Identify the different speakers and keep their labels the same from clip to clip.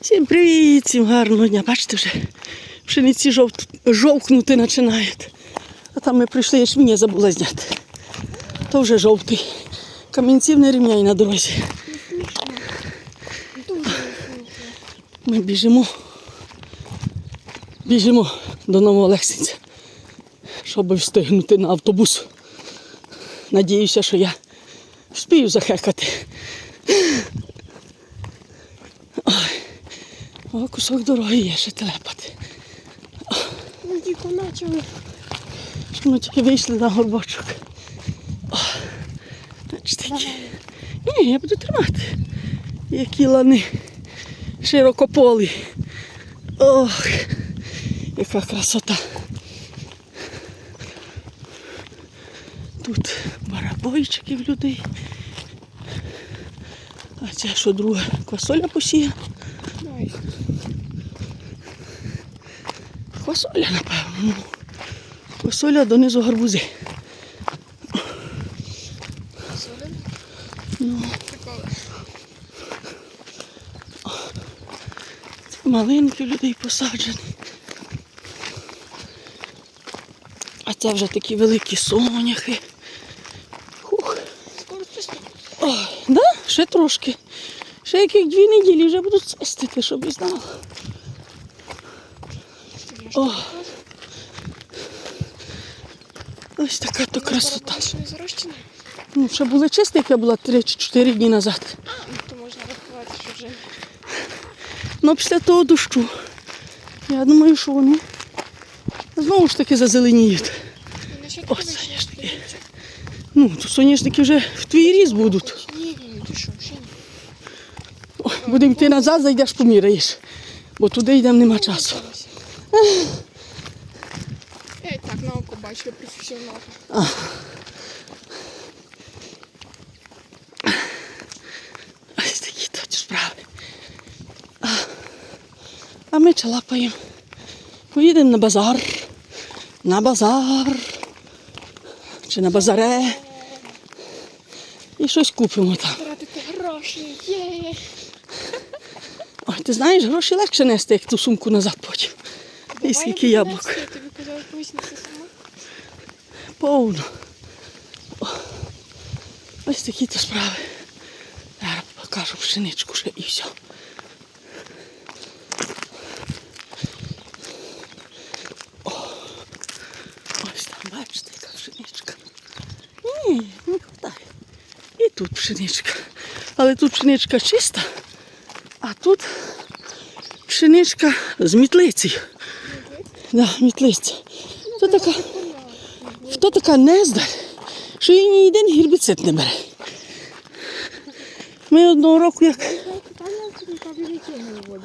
Speaker 1: Всім привіт, всім гарного дня. Бачите вже, пшениці жовт, жовкнути починають. А там ми прийшли, я забула зняти. То вже жовтий. Камінців не рівняй на дорозі. Ми біжимо. Біжимо до Нового Олексинця, щоб встигнути на автобус. Надіюся, що я вспію захекати. О, кусок дороги є ще телепати.
Speaker 2: Ну, тільки почали.
Speaker 1: Що ми тільки вийшли на горбочок. Ні, я буду тримати. Які лани широкополі. Ох, яка красота. Тут барабойчики в людей. А це що друге? Квасоля посіяна. Квасоля, напевно. Квасоля донизу гарбузи.
Speaker 2: Солен.
Speaker 1: Ну. Малинки людей посаджені. А це вже такі великі соняхи. Хух.
Speaker 2: Скоро.
Speaker 1: Ой, да? Ще трошки. Ще яких дві неділі вже будуть цестити, щоб і знала. О. Ось така то красота. Ну, ще були чисті, як я була 3 чи 4 дні назад.
Speaker 2: А, ну то можна рахувати, що вже.
Speaker 1: Ну, після того дощу. Я думаю, що вони знову ж таки зазеленіють.
Speaker 2: Ну,
Speaker 1: О, соняшники. Ну, то соняшники вже в твій ріст будуть.
Speaker 2: Ні, ні, ні, ти що, ще ні.
Speaker 1: Будемо йти назад, зайдеш поміряєш. Бо туди йдемо нема часу.
Speaker 2: Я і так на око бачу, я професіонал.
Speaker 1: Ось такі тут справи. А, а ми чалапаємо. Поїдемо на базар. На базар. Чи на базаре. І щось купимо там.
Speaker 2: Тратити гроші, є.
Speaker 1: Ой, ти знаєш, гроші легше нести, як ту сумку назад потім. І скільки яблук.
Speaker 2: Я тобі казала, сама.
Speaker 1: Повно. Ось такі то справи. Зараз покажу пшеничку ще і все. О, ось там, бачите, яка пшеничка. Ні, не хватає. І тут пшеничка. Але тут пшеничка чиста, а тут пшеничка з мітлицею. Да, мітлиця. Це така. Хто така нездар, що їй ні один гербіцид не бере. Ми одного року як.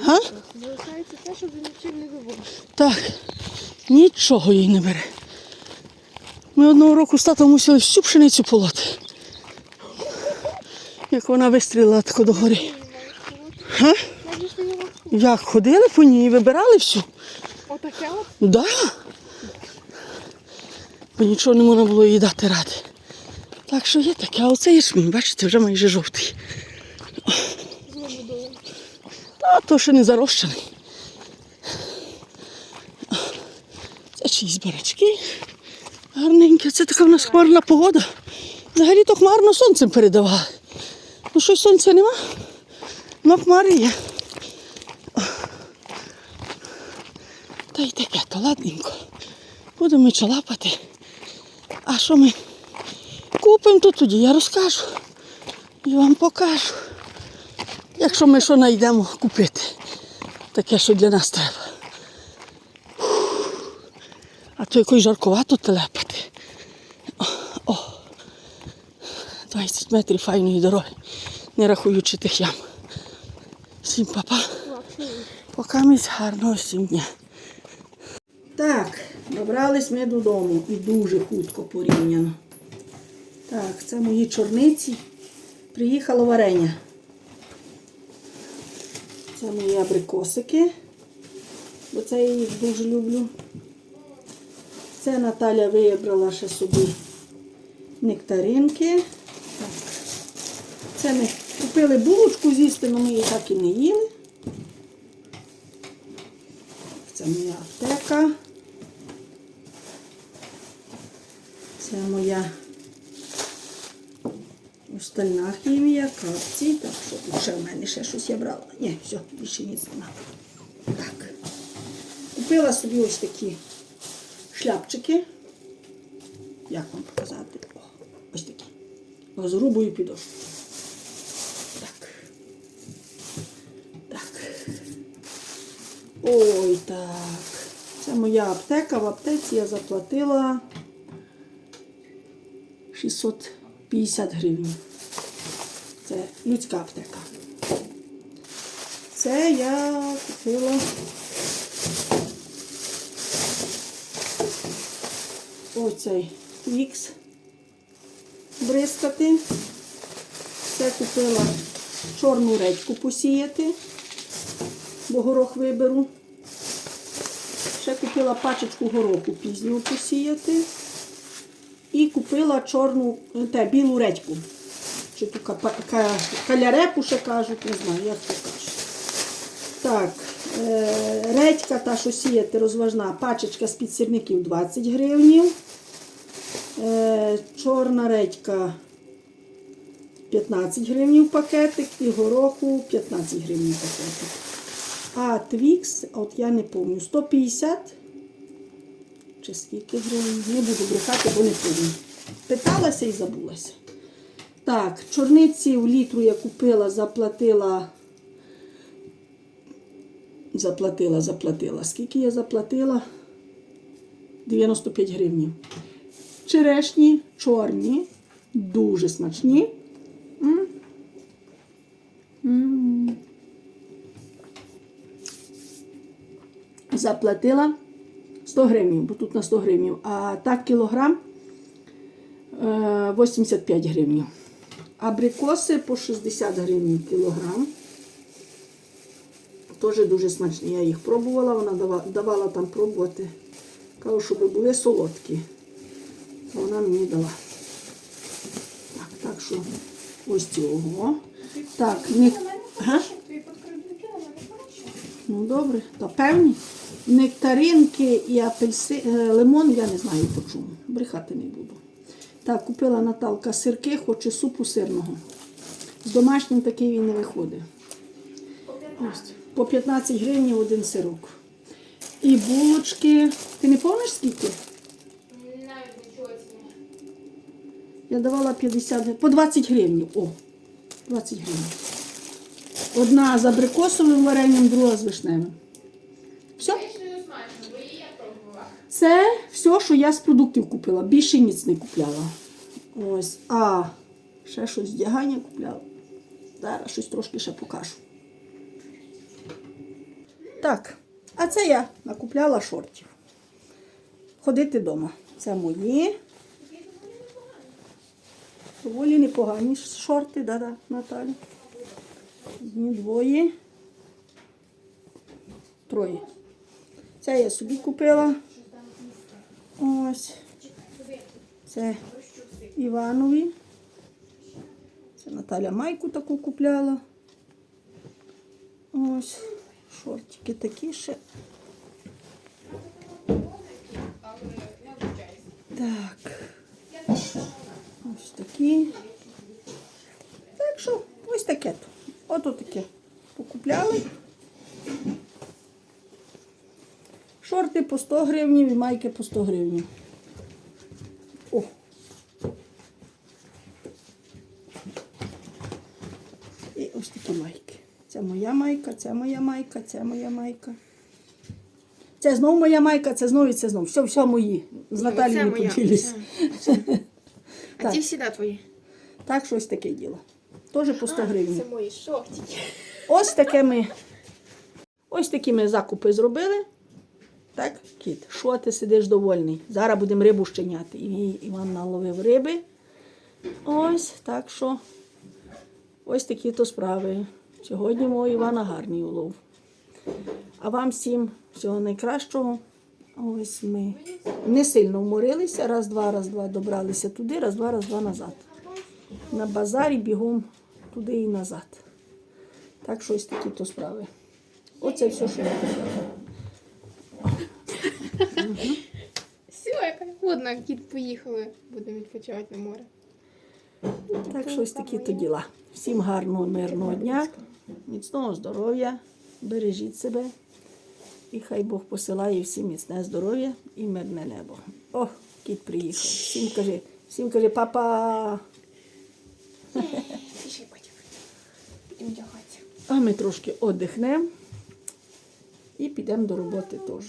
Speaker 1: Га?
Speaker 2: Залишається те, що бюлетень не виводить.
Speaker 1: Так, нічого їй не бере. Ми одного року з татом мусили всю пшеницю полоти. Як вона вистрілила тако до гори. Га?
Speaker 2: Навіть ж не його.
Speaker 1: Як ходили по ній і вибирали всю?
Speaker 2: Отаке от.
Speaker 1: Да. Бо нічого не можна було їй дати ради. Так що є таке, а оце ячмінь, бачите, вже майже жовтий.
Speaker 2: Знову долу.
Speaker 1: А то ще не зарощений. Це чиїсь барачки. Гарненькі. Це така в нас хмарна погода. Взагалі то хмарно сонцем передавали. Ну щось сонця нема. Ну хмари є. Й таке, то ладненько. Будемо чалапати. А що ми купимо, то тоді я розкажу. І вам покажу. Якщо ми що знайдемо купити, таке, що для нас треба. А то якось жаркувато телепати. О, о. 20 метрів файної дороги, не рахуючи тих ям. Всім папа. Покамість гарного всім дня. Так, добрались ми додому і дуже хутко порівняно. Так, це мої чорниці. Приїхало варення. Це мої абрикосики, бо це я їх дуже люблю. Це Наталя вибрала ще собі нектаринки. Так. Це ми купили булочку з'їсти, але ми її так і не їли. Це моя аптека. Це моя остальна хімія, капці. Так, що ще в мене ще щось я брала. Ні, все, більше ніц нема. Так. Купила собі ось такі шляпчики. Як вам показати? О, ось такі. З грубою підошвою. Так. Так. Ой, так. Це моя аптека. В аптеці я заплатила 650 гривень. Це людська аптека. Це я купила. Оцей Вікс бризкати. Це купила чорну редьку посіяти, бо горох виберу. Ще купила пачечку гороху пізнього посіяти. І купила чорну, те, білу редьку. Чи ту калярепу ще кажуть, не знаю, як то кажуть. Так, е, редька, та, що сіяти, розважна, пачечка з підсірників 20 гривнів. Е, чорна редька 15 гривень пакетик і гороху 15 гривень пакетик. А твікс, от я не пам'ятаю, 150 чи скільки гривень. Не буду брехати, бо не пам'ятаю. Питалася і забулася. Так, чорниці в літру я купила, заплатила. Заплатила, заплатила. Скільки я заплатила? 95 гривень. Черешні чорні, дуже смачні. Заплатила 100 гривень, бо тут на 100 гривень. А так кілограм е, 85 гривень. Абрикоси по 60 гривень кілограм. Теж дуже смачні. Я їх пробувала, вона дава- давала там пробувати. Кажу, щоб були солодкі. Вона мені дала. Так, так що ось цього. Так, не... Га?
Speaker 2: Твої подкрибники на мене хороші.
Speaker 1: Ну добре, то певні. Нектаринки і апельси... е, лимон я не знаю по чому. Брехати не буду. Так, купила Наталка сирки, хоче супу сирного. З домашнім такий він не виходить. Ось, по 15 гривень один сирок. І булочки. Ти не пам'ятаєш скільки?
Speaker 2: Навіть нічого.
Speaker 1: Я давала 50 гривень. По 20 гривень. О, 20 гривень. Одна з абрикосовим варенням, друга з вишневим. Все?
Speaker 2: Звісно, смачно, бо її я пробувала.
Speaker 1: Це все, що я з продуктів купила. Більше ніц не купляла. Ось. А ще щось вдягання купляла. Зараз щось трошки ще покажу. Так, а це я накупляла шортів. Ходити вдома. Це мої. Доволі непогані шорти, да-да, Наталя. Одні двоє. Троє. Це я собі купила. Ось. Це Іванові. Це Наталя майку таку купляла. Ось. Шортики такі ще. Так. Ось такі. Так що, ось таке. то. Ото таке. Покупляли. Шорти по 100 гривень і майки по 100 гривень. О. І ось такі майки. Це моя майка, це моя майка, це моя майка. Це знову моя майка, це знову і це знову. Все, все мої. З Наталією
Speaker 2: моя,
Speaker 1: поділись.
Speaker 2: А ті всі да, твої.
Speaker 1: Так, щось таке діло. Теж по 100 гривень.
Speaker 2: Це мої шортики.
Speaker 1: Ось таке ми. Ось такі ми закупи зробили. Так, кіт, що ти сидиш довольний? Зараз будемо рибу щеняти. І Іван наловив риби. Ось, так що. Ось такі то справи. Сьогодні мого Івана гарний улов. А вам всім всього найкращого. Ось ми не сильно вморилися. Раз-два, раз-два добралися туди, раз-два, раз-два назад. На базарі бігом туди і назад. Так що ось такі то справи. Оце все, що я купила.
Speaker 2: Все, яка ладно, кіт поїхали. Будемо відпочивати на море.
Speaker 1: Так, щось такі то діла. Всім гарного, мирного дня, міцного здоров'я, бережіть себе. І хай Бог посилає всім міцне здоров'я і мирне небо. О, кіт приїхав. Всім каже, всім каже, папа. А ми трошки одихнемо і підемо до роботи теж.